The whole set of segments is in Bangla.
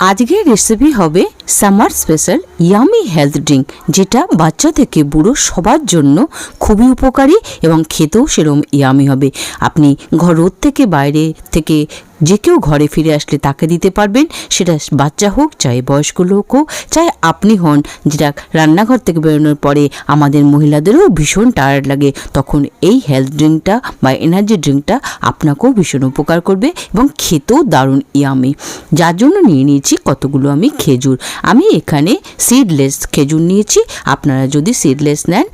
আজকের রেসিপি হবে summer special yummy health drink, যেটা বাচ্চা থেকে বুড়ো সবার জন্য খুবই উপকারী এবং খেতেও সেরকম ইয়ামি হবে। আপনি ঘর রোদ থেকে বাইরে থেকে যে কেউ ঘরে ফিরে আসলে তাকে দিতে পারবেন, সেটা বাচ্চা হোক, চাই বয়স্ক লোক হোক, চাই আপনি হন, যেটা রান্নাঘর থেকে বেরোনোর পরে আমাদের মহিলাদেরও ভীষণ টায়ার্ড লাগে। তখন এই হেলথ ড্রিঙ্কটা বা এনার্জি ড্রিঙ্কটা আপনাকেও ভীষণ উপকার করবে এবং খেতেও দারুণ ইয়ামি। যার জন্য নিয়ে নিয়েছি কতগুলো আমি খেজুর। আমি এখানে সিডলেস খেজুর নিয়েছি। আপনারা যদি সিডলেস নেন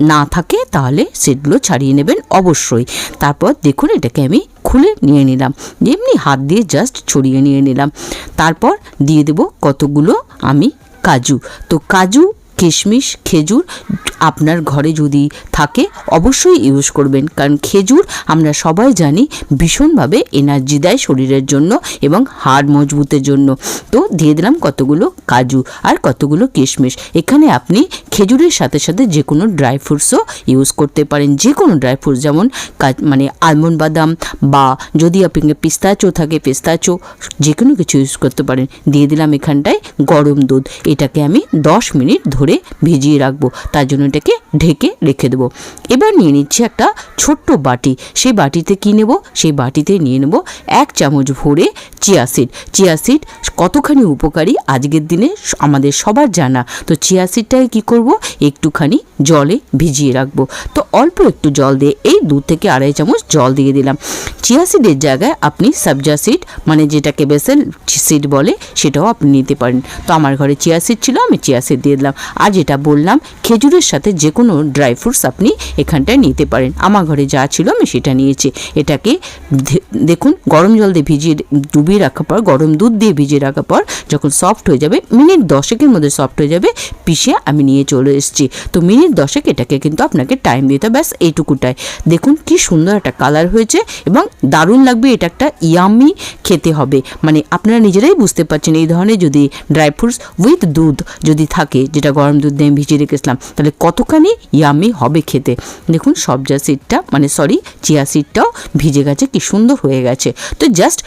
না থাকে, তাহলে সিডগুলো ছাড়িয়ে নেবেন অবশ্যই। তারপর দেখুন, এটাকে আমি খুলে নিয়ে নিলাম। এমনি হাত দিয়ে জাস্ট ছড়িয়ে নিয়ে নিলাম। তারপর দিয়ে দেব কতগুলো আমি কাজু। তো কাজু কিশমিশ, খেজুর আপনার ঘরে যদি থাকে, অবশ্যই ইউজ করবেন। কারণ খেজুর আমরা সবাই জানি ভীষণভাবে এনার্জি দেয় শরীরের জন্য এবং হাড় মজবুতের জন্য। তো দিয়ে দিলাম কতগুলো কাজু আর কতগুলো কিশমিশ। এখানে আপনি খেজুরের সাথে সাথে যে কোনো ড্রাই ফ্রুটসও ইউজ করতে পারেন। যে কোনো ড্রাই ফ্রুটস যেমন মানে আলমন্ড বাদাম বা যদি আপনাকে পিস্তাচো থাকে পিস্তাচো যে কোনো কিছু ইউজ করতে পারেন। দিয়ে দিলাম এখানটায় গরম দুধ। এটাকে আমি দশ মিনিট ধরে ভিজিয়ে রাখব। তার জন্য এটাকে ঢেকে রেখে দেবো। এবার নিয়ে নিচ্ছি একটা ছোট্ট বাটি। সেই বাটিতে কি নেব? সেই বাটিতে নিয়ে নেব এক চামচ ভরে চিয়া সিড চিয়া সিড কতখানি উপকারী? আজকের দিনে আমাদের সবার জানা। তো চিয়া সিডটাকে কী করব? একটুখানি জলে ভিজিয়ে রাখব। তো অল্প একটু জল দিয়ে এই দু থেকে আড়াই চামচ জল দিয়ে দিলাম। চিয়া সিডের জায়গায় আপনি সাবজা সিড মানে যেটাকে বেসেল সিড বলে, সেটাও আপনি নিতে পারেন। তো আমার ঘরে চিয়া সিড ছিল, আমি চিয়া সিড দিয়ে দিলাম। আর যেটা বললাম, খেজুরের সাথে যে কোনো ড্রাই ফ্রুটস আপনি এখানটায় নিতে পারেন। আমার ঘরে যা ছিল আমি সেটা নিয়েছি। এটাকে দেখুন, গরম জল দিয়ে ভিজিয়ে ডুবিয়ে রাখার পর গরম দুধ দিয়ে ভিজিয়ে রাখার পর যখন সফট হয়ে যাবে মিনিট দশেকের মধ্যে সফট হয়ে যাবে পিষে আমি নিয়ে চলে এসেছি। তো মিনিট দশেক এটাকে কিন্তু আপনাকে টাইম দিতে হবে, ব্যাস এইটুকুটাই। দেখুন কি সুন্দর একটা কালার হয়েছে এবং দারুণ লাগবে এটা একটা ইয়ামি খেতে হবে। মানে আপনারা নিজেরাই বুঝতে পারছেন এই ধরনের যদি ড্রাই ফ্রুটস উইথ দুধ যদি থাকে যেটা গরম দুধ দিয়ে ভিজিয়ে রেখেছিলাম তাহলে কতখানি ইয়ামি হবে খেতে? দেখুন সবজা সিডটা মানে সরি চিয়া সিডটাও ভিজে গেছে কি সুন্দর হয়ে গেছে। তো জাস্ট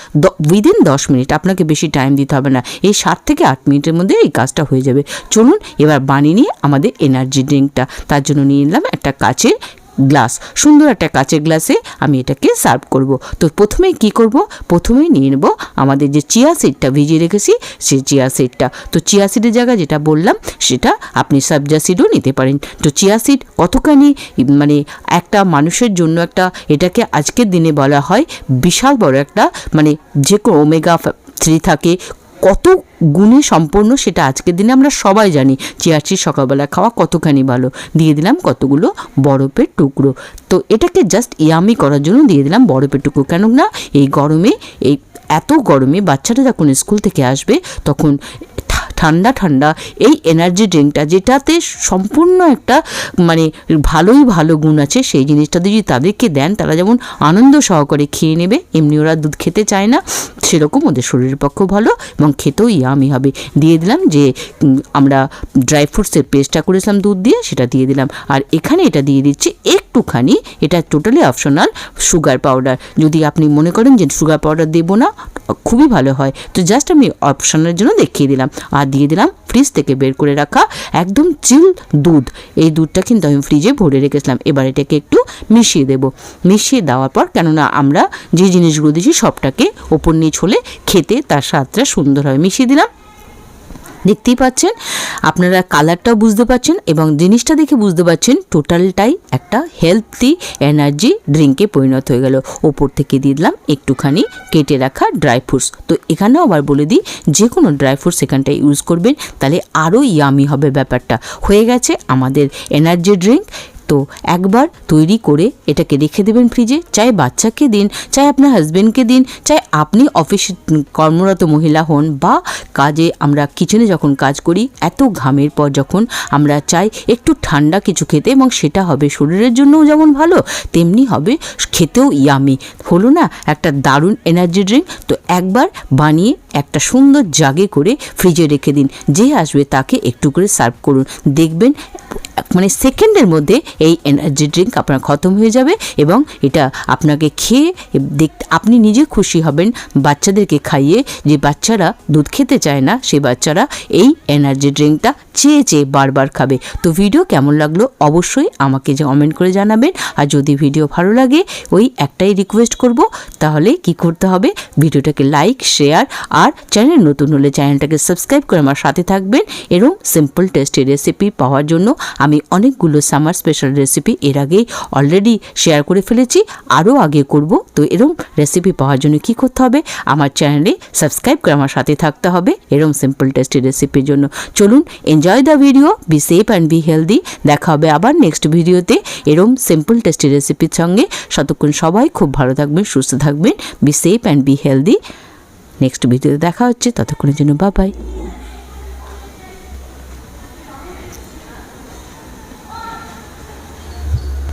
উইদিন দশ মিনিট, আপনাকে বেশি টাইম দিতে হবে না। এই সাত থেকে আট মিনিটের মধ্যে এই কাজটা হয়ে যাবে। চলুন, এবার বানিয়ে নিয়ে আমাদের এনার্জি ড্রিঙ্কটা তার জন্য নিয়ে নিলাম একটা কাচের গ্লাস, সুন্দর একটা কাচের গ্লাসে আমি এটাকে সার্ভ করব। তো প্রথমে কি করব? প্রথমেই নিয়ে নেব আমাদের যে চিয়া সিডটা ভিজিয়ে রেখেছি, সেই চিয়া সিডটা তো চিয়া সিডের জায়গায় যেটা বললাম, সেটা আপনি সাবজা সিডও নিতে পারেন। তো চিয়া সিড কতখানি মানে একটা মানুষের জন্য একটা, এটাকে আজকের দিনে বলা হয় বিশাল বড় একটা মানে যে কোনো ওমেগা থ্রি থাকে কত গুণে সম্পন্ন সেটা আজকের দিনে আমরা সবাই জানি। চিজ সকালবেলা খাওয়া কতখানি ভালো। দিয়ে দিলাম কতগুলো বরফের টুকরো। তো এটাকে জাস্ট ইয়ামি করার জন্য দিয়ে দিলাম বরফের টুকরো। কেন না এই গরমে, এই এত গরমে বাচ্চারা যখন স্কুল থেকে আসবে, তখন ঠান্ডা ঠান্ডা এই এনার্জি ড্রিঙ্কটা যেটাতে সম্পূর্ণ একটা মানে ভালোই ভালো গুণ আছে, সেই জিনিসটা যদি তাদেরকে দেন, তারা যেমন আনন্দ সহকারে খেয়ে নেবে, এমনি ওরা দুধ খেতে চায় না, সেরকম ওদের শরীরের পক্ষেও ভালো এবং খেতেও ইয়ামি হবে। দিয়ে দিলাম যে আমরা ড্রাই ফ্রুটসের পেস্টটা করেছিলাম দুধ দিয়ে, সেটা দিয়ে দিলাম। আর এখানে এটা দিয়ে দিচ্ছি একটুখানি, এটা টোটালি অপশনাল সুগার পাউডার যদি আপনি মনে করেন যে সুগার পাউডার দেবো না, খুবই ভালো হয়। তো জাস্ট আমি অপশনের জন্য দেখিয়ে দিলাম। আর দিয়ে দিলাম। ফ্রিজ থেকে বের করে রাখা একদম চিল দুধ। এই দুধটা কিন্তু আমি ফ্রিজে ভরে রেখেছিলাম। এবার এটাকে একটু মিশিয়ে দেব। মিশিয়ে দেওয়ার পর কেননা আমরা যে জিনিসগুলো দিয়েছি সবটাকে ওপর নিচ হলে খেতে তার স্বাদটা সুন্দর মিশিয়ে দিলাম। দেখতেই পাচ্ছেন, আপনারা কালারটাও বুঝতে পাচ্ছেন এবং জিনিসটা দেখে বুঝতে পাচ্ছেন টোটালটাই একটা হেলথি এনার্জি ড্রিঙ্কে পরিণত হয়ে গেল। ওপর থেকে দিয়ে দিলাম একটুখানি কেটে রাখা ড্রাই ফ্রুটস তো এখানেও আবার বলে দিই, যে কোনো ড্রাই ফ্রুটস এখানটায় ইউজ করবেন, তাহলে আরও ইয়ামি হবে ব্যাপারটা। হয়ে গেছে আমাদের এনার্জি ড্রিঙ্ক তো একবার তৈরি করে এটাকে রেখে দেবেন ফ্রিজে চাই বাচ্চাকে দিন, চাই আপনার হাজব্যান্ডকে দিন, চাই আপনি অফিস কর্মরত মহিলা হন বা কাজে আমরা কিচেনে যখন কাজ করি, এত ঘামের পর যখন আমরা চাই একটু ঠান্ডা কিছু খেতে এবং সেটা হবে শরীরের জন্যও যেমন ভালো, তেমনি হবে খেতেও ইয়ামি হলো না? একটা দারুণ এনার্জি ড্রিঙ্ক তো একবার বানিয়ে একটা সুন্দর জাগে করে ফ্রিজে রেখে দিন। যে আসবে তাকে একটু করে সার্ভ করুন। দেখবেন মানে সেকেন্ডের মধ্যে এই এনার্জি ড্রিঙ্ক আপনার খতম হয়ে যাবে এবং এটা আপনাকে খেয়ে দেখ, আপনি নিজে খুশি হবেন। বাচ্চাদেরকে খাইয়ে যে বাচ্চারা দুধ খেতে চায় না সেই বাচ্চারা এই এনার্জি ড্রিঙ্কটা চেয়ে চেয়ে বারবার খাবে। তো ভিডিও কেমন লাগল অবশ্যই আমাকে যে কমেন্ট করে জানাবেন। আর যদি ভিডিও ভালো লাগে, ওই একটাই রিকোয়েস্ট করব। তাহলে কি করতে হবে? ভিডিওটাকে লাইক শেয়ার আর চ্যানেল নতুন হলে চ্যানেলটাকে সাবস্ক্রাইব করে আমার সাথে থাকবেন। এরকম সিম্পল টেস্টি রেসিপি পাওয়ার জন্য আমি অনেকগুলো সামার স্পেশাল রেসিপি এর আগেই অলরেডি শেয়ার করে ফেলেছি, আরও আগে করব। তো এরকম রেসিপি পাওয়ার জন্য কি করতে হবে? আমার চ্যানেলে সাবস্ক্রাইব করে আমার সাথে থাকতে হবে। এরকম সিম্পল টেস্টি রেসিপির জন্য। চলুন enjoy the video be safe and be healthy দেখা হবে আবার নেক্সট ভিডিওতে এরম সিম্পল টেস্টি রেসিপির সঙ্গে। ততক্ষণ সবাই খুব ভালো থাকবেন, সুস্থ থাকবেন be safe and be healthy next ভিডিওতে দেখা হচ্ছে, ততক্ষণের জন্য বাবাই